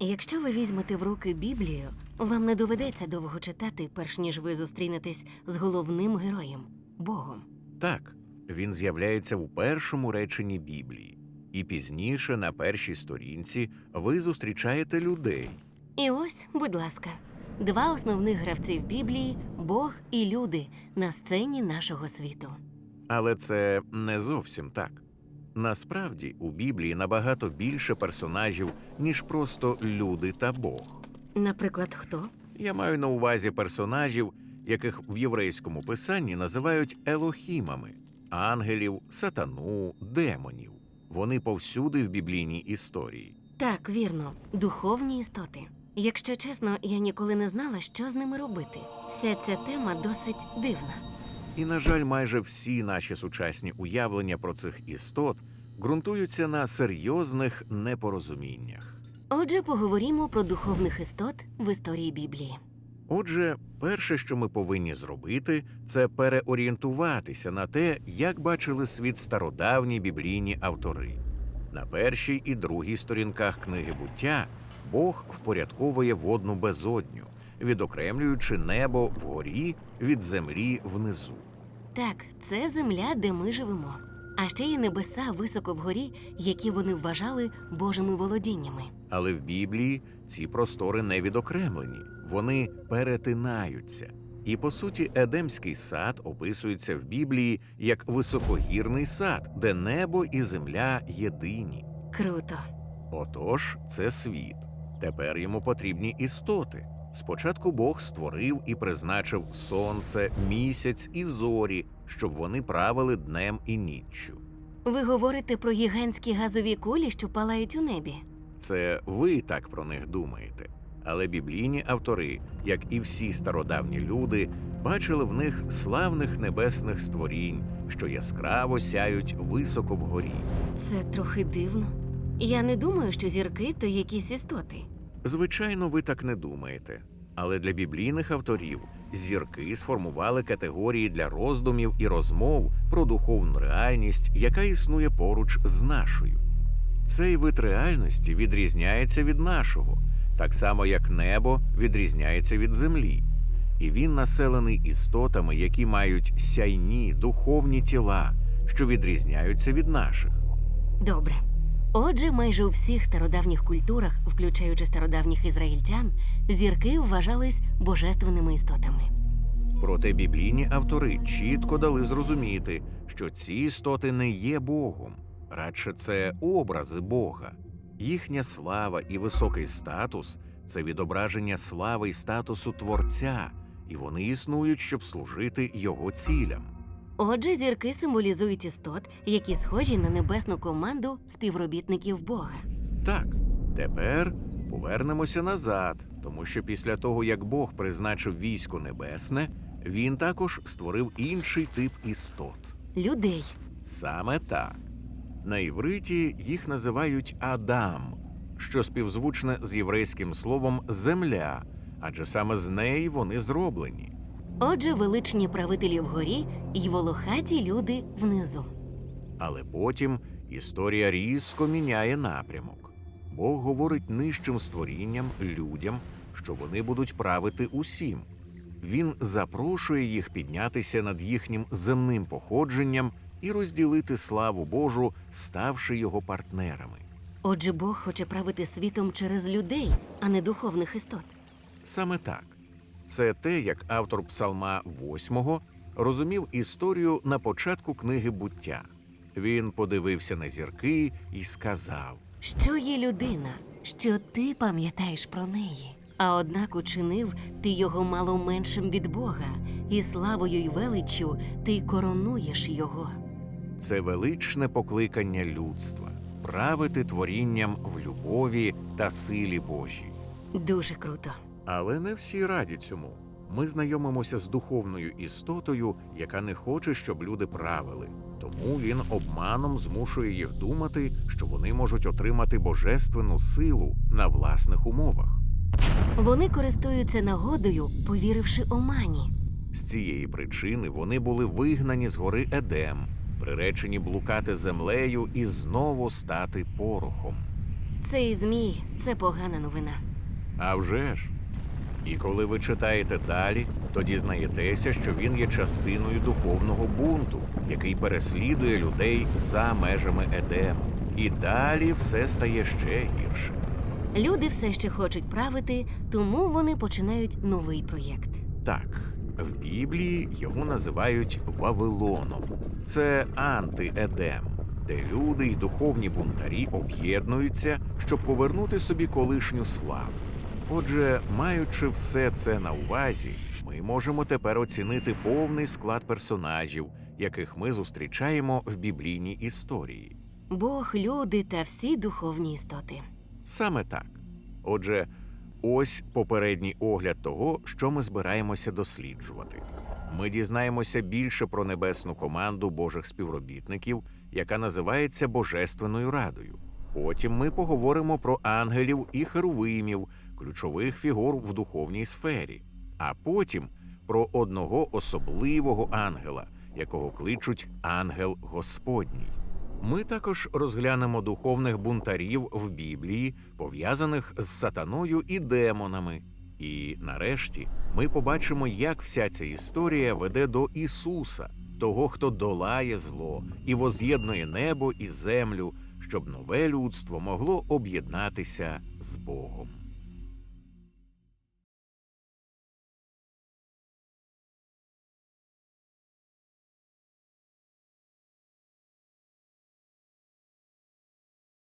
Якщо ви візьмете в руки Біблію, вам не доведеться довго читати, перш ніж ви зустрінетесь з головним героєм Богом. Так, він з'являється в першому реченні Біблії, і пізніше на першій сторінці ви зустрічаєте людей. І ось, будь ласка, два основних гравці в Біблії Бог і люди на сцені нашого світу. Але це не зовсім так. Насправді у Біблії набагато більше персонажів, ніж просто люди та Бог. Наприклад, хто? Я маю на увазі персонажів, яких в єврейському писанні називають елохімами ангелів, сатану, демонів. Вони повсюди в біблійній історії. Так, вірно, духовні істоти. Якщо чесно, я ніколи не знала, що з ними робити. Вся ця тема досить дивна. І, на жаль, майже всі наші сучасні уявлення про цих істот ґрунтуються на серйозних непорозуміннях. Отже, поговоримо про духовних істот в історії Біблії. Отже, перше, що ми повинні зробити, це переорієнтуватися на те, як бачили світ стародавні біблійні автори. На першій і другій сторінках книги буття Бог впорядковує водну безодню, відокремлюючи небо вгорі від землі внизу. Так, це земля, де ми живемо. А ще є небеса високо вгорі, які вони вважали Божими володіннями. Але в Біблії ці простори не відокремлені, вони перетинаються. І по суті, Едемський сад описується в Біблії як високогірний сад, де небо і земля єдині. Круто. Отож, це світ. Тепер йому потрібні істоти. Спочатку Бог створив і призначив сонце, місяць і зорі, щоб вони правили днем і ніччю. Ви говорите про гігантські газові кулі, що палають у небі. Це ви так про них думаєте. Але біблійні автори, як і всі стародавні люди, бачили в них славних небесних створінь, що яскраво сяють високо вгорі. Це трохи дивно. Я не думаю, що зірки то якісь істоти. Звичайно, ви так не думаєте. Але для біблійних авторів зірки сформували категорії для роздумів і розмов про духовну реальність, яка існує поруч з нашою. Цей вид реальності відрізняється від нашого, так само як небо відрізняється від землі, і він населений істотами, які мають сяйні духовні тіла, що відрізняються від наших. Добре. Отже, майже у всіх стародавніх культурах, включаючи стародавніх ізраїльтян, зірки вважались божественними істотами. Проте біблійні автори чітко дали зрозуміти, що ці істоти не є Богом, радше це образи Бога. Їхня слава і високий статус це відображення слави й статусу Творця, і вони існують, щоб служити його цілям. Отже, зірки символізують істот, які схожі на небесну команду співробітників Бога. Так, тепер повернемося назад, тому що після того, як Бог призначив військо небесне, він також створив інший тип істот. Людей. Саме так. На івриті їх називають Адам, що співзвучне з єврейським словом земля, адже саме з неї вони зроблені. Отже, величні правителі вгорі й волохаті люди внизу. Але потім історія різко міняє напрямок. Бог говорить нижчим створінням, людям, що вони будуть правити усім. Він запрошує їх піднятися над їхнім земним походженням і розділити славу Божу, ставши його партнерами. Отже, Бог хоче правити світом через людей, а не духовних істот. Саме так. Це те, як автор Псалма 8 розумів історію на початку книги буття. Він подивився на зірки і сказав: Що є людина, що ти пам'ятаєш про неї? А однак учинив ти його мало меншим від Бога, і славою й величчю ти коронуєш його. це величне покликання людства правити творінням в любові та силі Божій. Дуже круто. Але не всі раді цьому. Ми знайомимося з духовною істотою, яка не хоче, щоб люди правили. Тому він обманом змушує їх думати, що вони можуть отримати божественну силу на власних умовах. Вони користуються нагодою, повіривши омані. З цієї причини вони були вигнані з гори Едем, приречені блукати землею і знову стати порохом. Цей змій це погана новина. А вже ж. І коли ви читаєте далі, то дізнаєтеся, що він є частиною духовного бунту, який переслідує людей за межами Едему. І далі все стає ще гірше. Люди все ще хочуть правити, тому вони починають новий проєкт. Так, в Біблії його називають Вавилоном. Це анти-Едем, де люди й духовні бунтарі об'єднуються, щоб повернути собі колишню славу. Отже, маючи все це на увазі, ми можемо тепер оцінити повний склад персонажів, яких ми зустрічаємо в біблійній історії. Бог, люди та всі духовні істоти. Саме так. Отже, ось попередній огляд того, що ми збираємося досліджувати. Ми дізнаємося більше про небесну команду Божих співробітників, яка називається Божественною Радою. Потім ми поговоримо про ангелів і херувимів, ключових фігур в духовній сфері, а потім про одного особливого ангела, якого кличуть ангел Господній. Ми також розглянемо духовних бунтарів в Біблії, пов'язаних з сатаною і демонами. І нарешті ми побачимо, як вся ця історія веде до Ісуса, того, хто долає зло і воз'єднує небо і землю, щоб нове людство могло об'єднатися з Богом.